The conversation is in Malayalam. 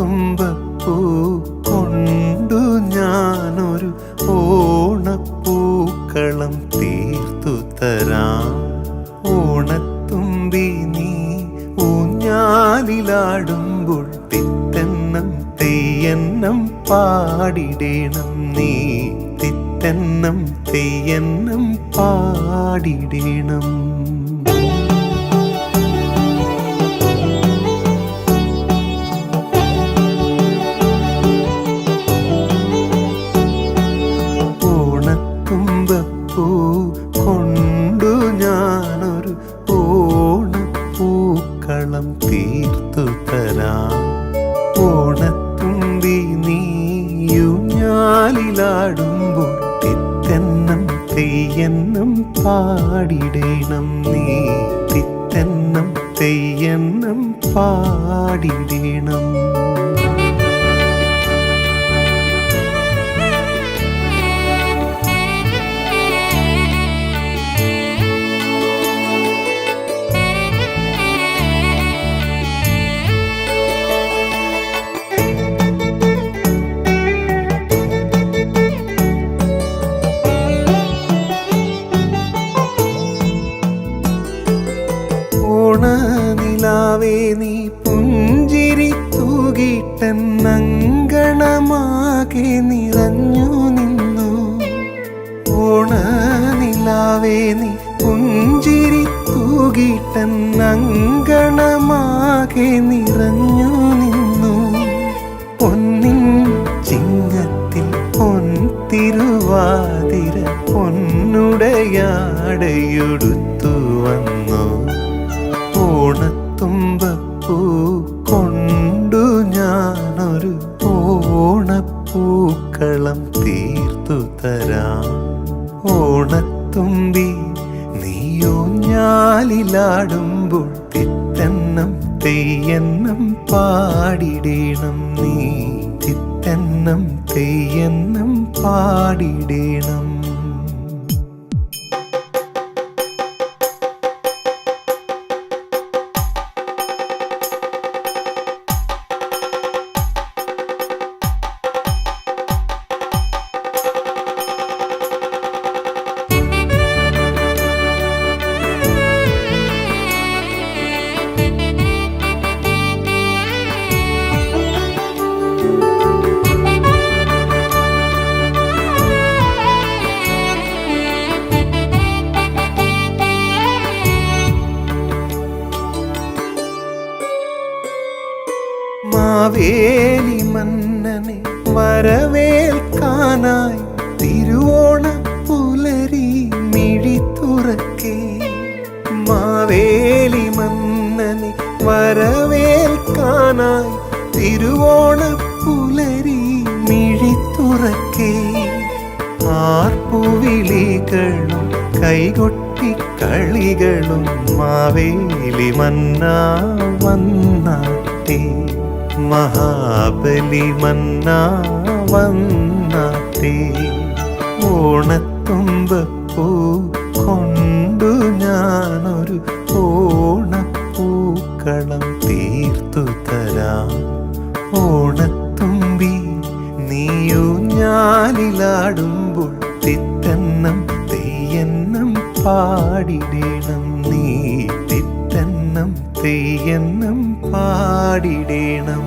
തുമ്പപ്പൂ കൊണ്ടു ഞാനൊരു ഓണപ്പൂക്കളം തീർത്തു തരാം. ഓണത്തുമ്പി നീ ഊഞ്ഞാലിലാടുമ്പോൾ തിത്തെന്നം തെയ്യെന്നം പാടിടേണം നീ. തിത്തെന്നം തെയ്യെന്നം പാടിടേണം. നീയുഞ്ഞാലിലാടുമ്പോൾ തിത്തെന്നം തെയ്യെന്നും പാടിടേണം നീ. തിത്തെന്നം തെയ്യെന്നും പാടിടേണം. ഓണനിലാവേ നീ പുഞ്ചിരി തൂകിട്ടൻ നങ്കണമാകെ നിറഞ്ഞു നിന്നു. ഓണനിലാവേ നീ പുഞ്ചിരി തൂകിട്ടൻ നങ്കണമാകെ നിറഞ്ഞു നിന്നു. പൊന്നിൻ ചിങ്ങത്തിൽ പൊൻ തിരുവാതിര പൊന്നുടയാടയുടുത്തു വന്നു. ഓണത്തുമ്പപ്പൂ കൊണ്ടു ഞാനൊരു ഓണപ്പൂക്കളം തീർത്തു തരാം. ഓണത്തുമ്പി നീയോ ഞാലിലാടുമ്പോൾ തിത്തെന്നം തെയ്യന്നം പാടിടേണം. നീ തിത്തെന്നം തെയ്യന്നം പാടിടേണം. മാവേലി മന്നനെ വരവേൽക്കാനായി തിരുവോണ പുലരി മിഴി തുറക്കേ. മാവേലി മന്നനെ വരവേൽക്കാനായി തിരുവോണ പുലരി മിഴി തുറക്കേ. ആർപ്പുവിളികളും കൈകൊട്ടി കളികളും മാവേലി മന്ന വന്നാട്ടെ. മഹാബലി മന്ന വന്നാട്ടെ ഓണത്തുമ്പപ്പൂ കൊണ്ടു ഞാനൊരു ഓണപ്പൂക്കളം തീർത്തു തരാം. ഓണത്തുമ്പി നീയോ ഞാനിലാടുമ്പോൾ തിത്തെന്നും തെയ്യന്നം പാടിടേണം നീ. തെയ്യന്നം പാടിടേണം.